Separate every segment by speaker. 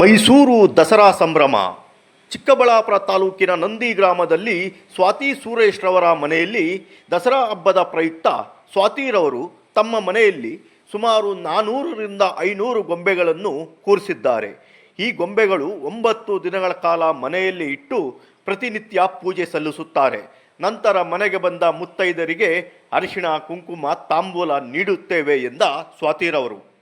Speaker 1: ಮೈಸೂರು ದಸರಾ ಸಂಭ್ರಮ. ಚಿಕ್ಕಬಳ್ಳಾಪುರ ತಾಲೂಕಿನ ನಂದಿ ಗ್ರಾಮದಲ್ಲಿ ಸ್ವಾತಿ ಸುರೇಶ್ ರವರ ಮನೆಯಲ್ಲಿ ದಸರಾ ಹಬ್ಬದ ಪ್ರಯುಕ್ತ ಸ್ವಾತಿರವರು ತಮ್ಮ ಮನೆಯಲ್ಲಿ ಸುಮಾರು ನಾನೂರರಿಂದ ಐನೂರು ಗೊಂಬೆಗಳನ್ನು ಕೂರಿಸಿದ್ದಾರೆ. ಈ ಗೊಂಬೆಗಳು ಒಂಬತ್ತು ದಿನಗಳ ಕಾಲ ಮನೆಯಲ್ಲಿ ಇಟ್ಟು ಪ್ರತಿನಿತ್ಯ ಪೂಜೆ ಸಲ್ಲಿಸುತ್ತಾರೆ. ನಂತರ ಮನೆಗೆ ಬಂದ ಮುತ್ತೈದರಿಗೆ ಅರಿಶಿಣ, ಕುಂಕುಮ, ತಾಂಬೂಲ ನೀಡುತ್ತೇವೆ ಎಂದ ಸ್ವಾತಿರವರು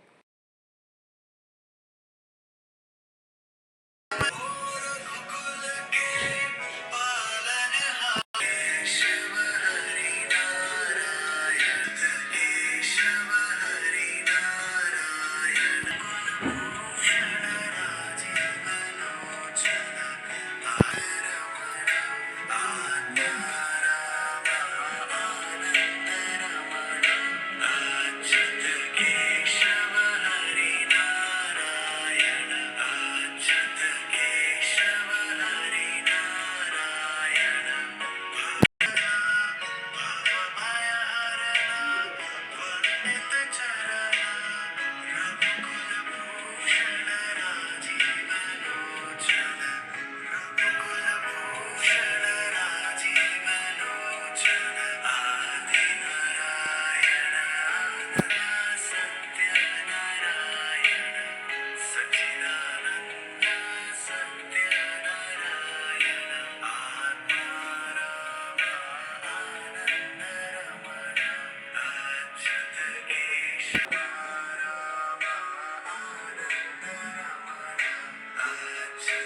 Speaker 1: Yeah.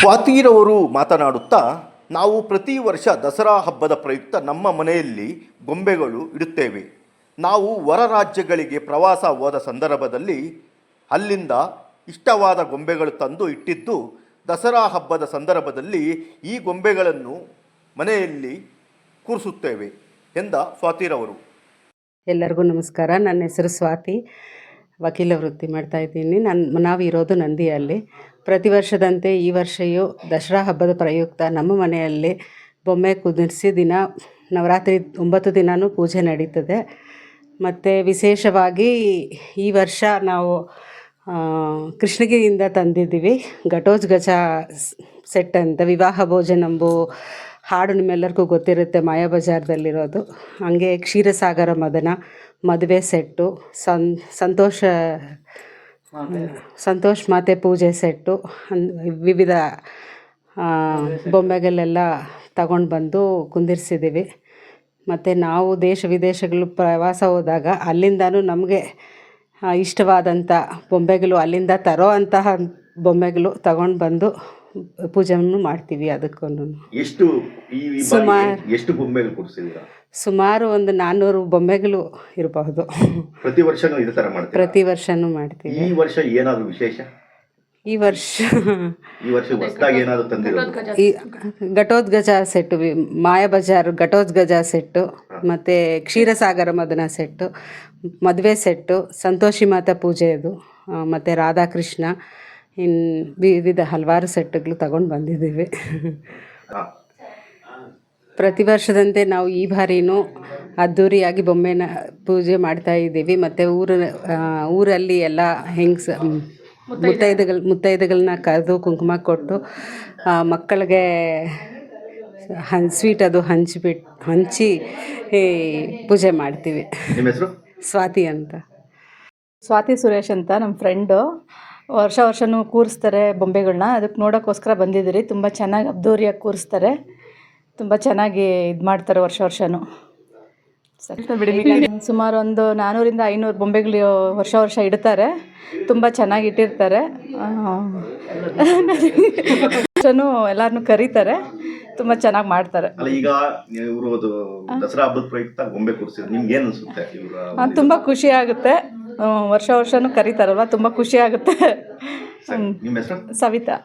Speaker 1: ಸ್ವಾತಿರವರು ಮಾತನಾಡುತ್ತಾ, ನಾವು ಪ್ರತಿ ವರ್ಷ ದಸರಾ ಹಬ್ಬದ ಪ್ರಯುಕ್ತ ನಮ್ಮ ಮನೆಯಲ್ಲಿ ಗೊಂಬೆಗಳು ಇಡುತ್ತೇವೆ. ನಾವು ಹೊರ ರಾಜ್ಯಗಳಿಗೆ ಪ್ರವಾಸ ಹೋದ ಸಂದರ್ಭದಲ್ಲಿ ಅಲ್ಲಿಂದ ಇಷ್ಟವಾದ ಗೊಂಬೆಗಳು ತಂದು ಇಟ್ಟಿದ್ದು, ದಸರಾ ಹಬ್ಬದ ಸಂದರ್ಭದಲ್ಲಿ ಈ ಗೊಂಬೆಗಳನ್ನು ಮನೆಯಲ್ಲಿ ಕೂರಿಸುತ್ತೇವೆ ಎಂದ ಸ್ವಾತಿರವರು.
Speaker 2: ಎಲ್ಲರಿಗೂ ನಮಸ್ಕಾರ. ನನ್ನ ಹೆಸರು ಸ್ವಾತಿ. ವಕೀಲ ವೃತ್ತಿ ಮಾಡ್ತಾ ಇದ್ದೀನಿ. ನನ್ನ ನಾವಿರೋದು ನಂದಿಯಲ್ಲಿ. ಪ್ರತಿ ವರ್ಷದಂತೆ ಈ ವರ್ಷವೂ ದಸರಾ ಹಬ್ಬದ ಪ್ರಯುಕ್ತ ನಮ್ಮ ಮನೆಯಲ್ಲಿ ಬೊಮ್ಮೆ ಕುದಿರಿಸಿ ದಿನ, ನವರಾತ್ರಿ ಒಂಬತ್ತು ದಿನವೂ ಪೂಜೆ ನಡೀತದೆ. ಮತ್ತು ವಿಶೇಷವಾಗಿ ಈ ವರ್ಷ ನಾವು ಕೃಷ್ಣಗಿರಿಯಿಂದ ತಂದಿದ್ದೀವಿ. ಘಟೋಜ್ ಗಜ ಸೆಟ್ ಅಂತ, ವಿವಾಹ ಭೋಜನಂಬು ಹಾಡು ನಿಮ್ಮೆಲ್ಲರಿಗೂ ಗೊತ್ತಿರುತ್ತೆ, ಮಾಯಾ ಬಜಾರ್ದಲ್ಲಿರೋದು. ಹಾಗೆ ಕ್ಷೀರಸಾಗರ ಮದನ ಮದುವೆ ಸೆಟ್ಟು ಸಂತೋಷ ಸಂತೋಷ್ ಮಾತೆ ಪೂಜೆ ಸೆಟ್ಟು ವಿವಿಧ ಬೊಂಬೆಗಳೆಲ್ಲ ತಗೊಂಡು ಬಂದು ಕುಂದಿರ್ಸಿದ್ದೀವಿ ಮತ್ತು ನಾವು ದೇಶ ವಿದೇಶಗಳು ಪ್ರವಾಸ ಹೋದಾಗ ಅಲ್ಲಿಂದನೂ ನಮಗೆ ಇಷ್ಟವಾದಂಥ ಬೊಂಬೆಗಳು ಅಲ್ಲಿಂದ ತರೋ ಅಂತಹ ಬೊಂಬೆಗಳು ತಗೊಂಡು ಬಂದು ಪೂಜೆಯನ್ನು ಮಾಡ್ತೀವಿ ಅದಕ್ಕೂ
Speaker 1: ಎಷ್ಟು ಬಾರಿ ಎಷ್ಟು ಬೊಂಬೆಗಳು
Speaker 2: ಸುಮಾರು ಒಂದು ನಾನ್ನೂರು ಬೊಂಬೆಗಳು ಇರಬಹುದು.
Speaker 1: ಪ್ರತಿ ವರ್ಷನೂ ಇದೇ ತರ ಮಾಡ್ತೀವಿ
Speaker 2: ಪ್ರತಿ ವರ್ಷನೂ ಮಾಡ್ತೀವಿ.
Speaker 1: ಈ ವರ್ಷ ಏನಾದರೂ ವಿಶೇಷ?
Speaker 2: ಈ ವರ್ಷ
Speaker 1: ಈ ವರ್ಷ ಹೊಸದಾಗಿ ಏನಾದರೂ ತಂದಿರೋದು?
Speaker 2: ಈ ಘಟೋದ್ಗಜ ಸೆಟ್ಟು ಮಾಯಾಬಜಾರ್ ಘಟೋದ್ಗಜ ಸೆಟ್ಟು ಮತ್ತು ಕ್ಷೀರಸಾಗರ ಮದನ ಸೆಟ್ಟು ಮದುವೆ ಸೆಟ್ಟು ಸಂತೋಷಿ ಮಾತಾ ಪೂಜೆಯದು ಮತ್ತು ರಾಧಾಕೃಷ್ಣ ಇನ್ನು ವಿವಿಧ ಹಲವಾರು ಸೆಟ್ಗಳು ತಗೊಂಡು ಬಂದಿದ್ದೀವಿ. ಪ್ರತಿ ವರ್ಷದಂತೆ ನಾವು ಈ ಬಾರಿನೂ ಅದ್ಧೂರಿಯಾಗಿ ಬೊಮ್ಮೆನ ಪೂಜೆ ಮಾಡ್ತಾ ಇದ್ದೀವಿ. ಮತ್ತು ಊರ ಊರಲ್ಲಿ ಎಲ್ಲ ಹೆಂಗ್ಸ ಮುತ್ತೈದೆಗಳು ಮುತ್ತೈದೆಗಳನ್ನ ಕರೆದು ಕುಂಕುಮ ಕೊಟ್ಟು ಮಕ್ಕಳಿಗೆ ಹನ್ ಸ್ವೀಟ್ ಅದು ಹಂಚಿಬಿಟ್ಟು ಹಂಚಿ ಪೂಜೆ ಮಾಡ್ತೀವಿ.
Speaker 1: ನಿಮ್ಮ ಹೆಸರು?
Speaker 2: ಸ್ವಾತಿ ಅಂತ.
Speaker 3: ಸ್ವಾತಿ ಸುರೇಶ್ ಅಂತ ನಮ್ಮ ಫ್ರೆಂಡು. ವರ್ಷ ವರ್ಷವೂ ಕೂರಿಸ್ತಾರೆ ಬೊಂಬೆಗಳನ್ನ ಅದಕ್ಕೆ ನೋಡೋಕ್ಕೋಸ್ಕರ ಬಂದಿದ್ದೀರಿ. ತುಂಬ ಚೆನ್ನಾಗಿ ಅದ್ದೂರಿಯಾಗಿ ಕೂರಿಸ್ತಾರೆ. ತುಂಬ ಚೆನ್ನಾಗಿ ಇದು ಮಾಡ್ತಾರೆ ವರ್ಷ ವರ್ಷನೂ. ಸುಮಾರು ಒಂದು ನಾನ್ನೂರಿಂದ ಐನೂರು ಬೊಂಬೆಗಳು ವರ್ಷ ವರ್ಷ ಇಡ್ತಾರೆ. ತುಂಬ ಚೆನ್ನಾಗಿ ಇಟ್ಟಿರ್ತಾರೆ. ವರ್ಷನೂ ಎಲ್ಲರನ್ನೂ ಕರೀತಾರೆ. ತುಂಬ ಚೆನ್ನಾಗಿ ಮಾಡ್ತಾರೆ.
Speaker 1: ಈಗ ಇವರು ದಸರಾ ಹಬ್ಬದ ಪ್ರಯುಕ್ತ ಗೊಂಬೆ ಕೂರಿಸಿದ್ರು ನಿಮ್ಗೆ ಏನ್ ಅನ್ಸುತ್ತೆ? ಇವರ
Speaker 3: ಆ, ತುಂಬ ಖುಷಿ ಆಗುತ್ತೆ. ವರ್ಷ ವರ್ಷನೂ ಕರೀತಾರಲ್ವ? ತುಂಬ ಖುಷಿ ಆಗುತ್ತೆ. ಸವಿತಾ.